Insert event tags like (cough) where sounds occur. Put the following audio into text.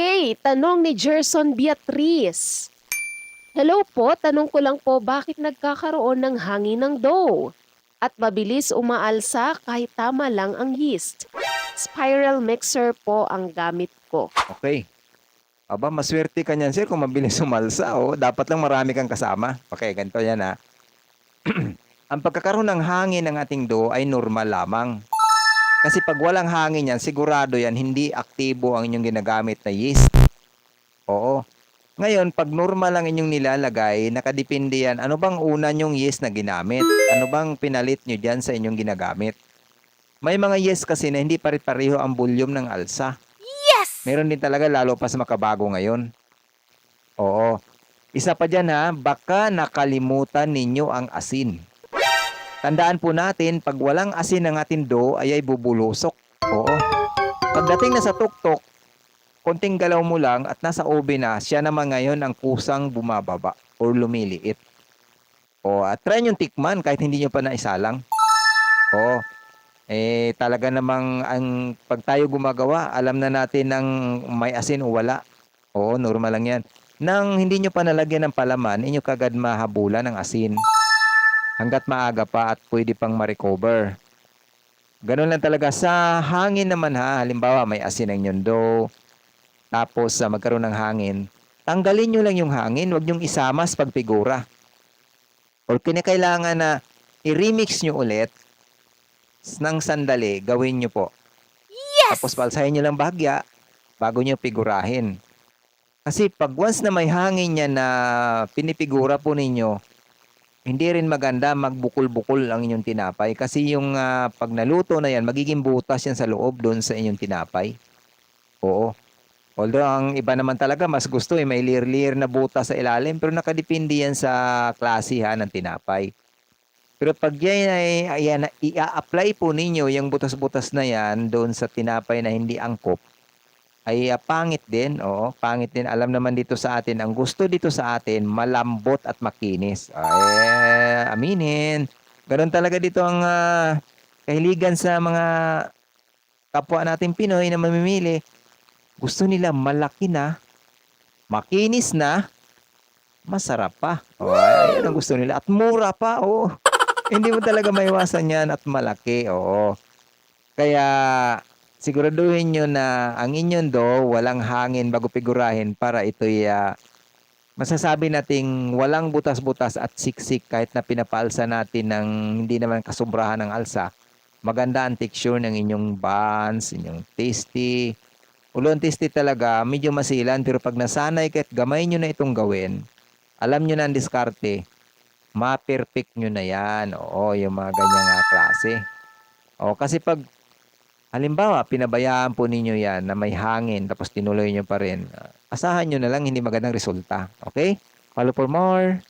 Okay, tanong ni Gerson Beatriz. Hello po, tanong ko lang po bakit nagkakaroon ng hangin ng dough at mabilis umaalsa kahit tama lang ang yeast. Spiral mixer po ang gamit ko. Okay. Aba, maswerte ka niyan, sir, kung mabilis sumalsa. Oh. Dapat lang marami kang kasama. Okay, ganito yan, ha. (clears throat) Ang pagkakaroon ng hangin ng ating dough ay normal lamang. Kasi pag walang hangin yan, sigurado yan, hindi aktibo ang inyong ginagamit na yeast. Oo. Ngayon, pag normal ang inyong nilalagay, nakadepende yan, ano bang una nyong yeast na ginamit? Ano bang pinalit nyo dyan sa inyong ginagamit? May mga yeast kasi na hindi pare-pareho ang volume ng alsa. Meron din talaga lalo pa sa makabago ngayon. Oo. Isa pa dyan ha, baka nakalimutan ninyo ang asin. Tandaan po natin, pag walang asin ng ating dough, ay ay bubulusok. Oo. Pagdating na sa tuktok, konting galaw mo lang at nasa oven na, siya naman ngayon ang kusang bumababa or lumiliit. O, at try nyo tikman kahit hindi nyo pa naisalang. Oo. Eh, talaga namang ang pag tayo gumagawa, alam na natin ng may asin o wala. Oo, normal lang yan. Nang hindi nyo pa nalagyan ng palaman, inyo kagad mahabulan ng asin. Hanggat maaga pa at pwede pang ma-recover. Ganun lang talaga. Sa hangin naman ha, halimbawa may asin ang dough, tapos ah, magkaroon ng hangin, tanggalin nyo lang yung hangin, huwag nyong isama sa pagpigura. Or kinakailangan na i-remix nyo ulit ng sandali, gawin nyo po. Tapos palsahin nyo lang bahagya bago nyo pigurahin. Kasi pag once na may hangin yan na pinipigura po ninyo, hindi rin maganda magbukol-bukol ang inyong tinapay. Kasi yung ah, pag naluto na yan, magiging butas yan sa loob doon sa inyong tinapay. Oo. Although ang iba naman talaga mas gusto eh, may lir-lir na butas sa ilalim pero nakadepende yan sa klase ha ng tinapay. Pero pag yan ay ayan, i-apply po ninyo yung butas-butas na yan doon sa tinapay na hindi angkop, ay ah, pangit din. Oo, pangit din. Alam naman dito sa atin, ang gusto dito sa atin, malambot at makinis. Ay, aminin. Ganon talaga dito ang ah, kahiligan sa mga kapwa natin Pinoy na mamimili. Gusto nila malaki na, makinis na, masarap pa. O, ay, yan ang gusto nila. At mura pa, oo. Hindi mo talaga maiwasan yan at malaki, oo. Kaya siguraduhin nyo na ang inyong do walang hangin bago figurahin para ito'y ah, masasabi nating walang butas-butas at siksik kahit na pinapaalsa natin ng hindi naman kasobrahan ng alsa. Maganda ang texture ng inyong buns, inyong tasty. Ulon tasty talaga, medyo masilan pero pag nasanay kahit gamay nyo na itong gawin, alam nyo na ang diskarte, ma-perfect nyo na yan. Oo, yung mga ganyang ah, klase. O, kasi pag, halimbawa, pinabayaan po ninyo yan na may hangin tapos tinuloy nyo pa rin, ah, asahan nyo na lang hindi magandang resulta. Okay? Follow for more.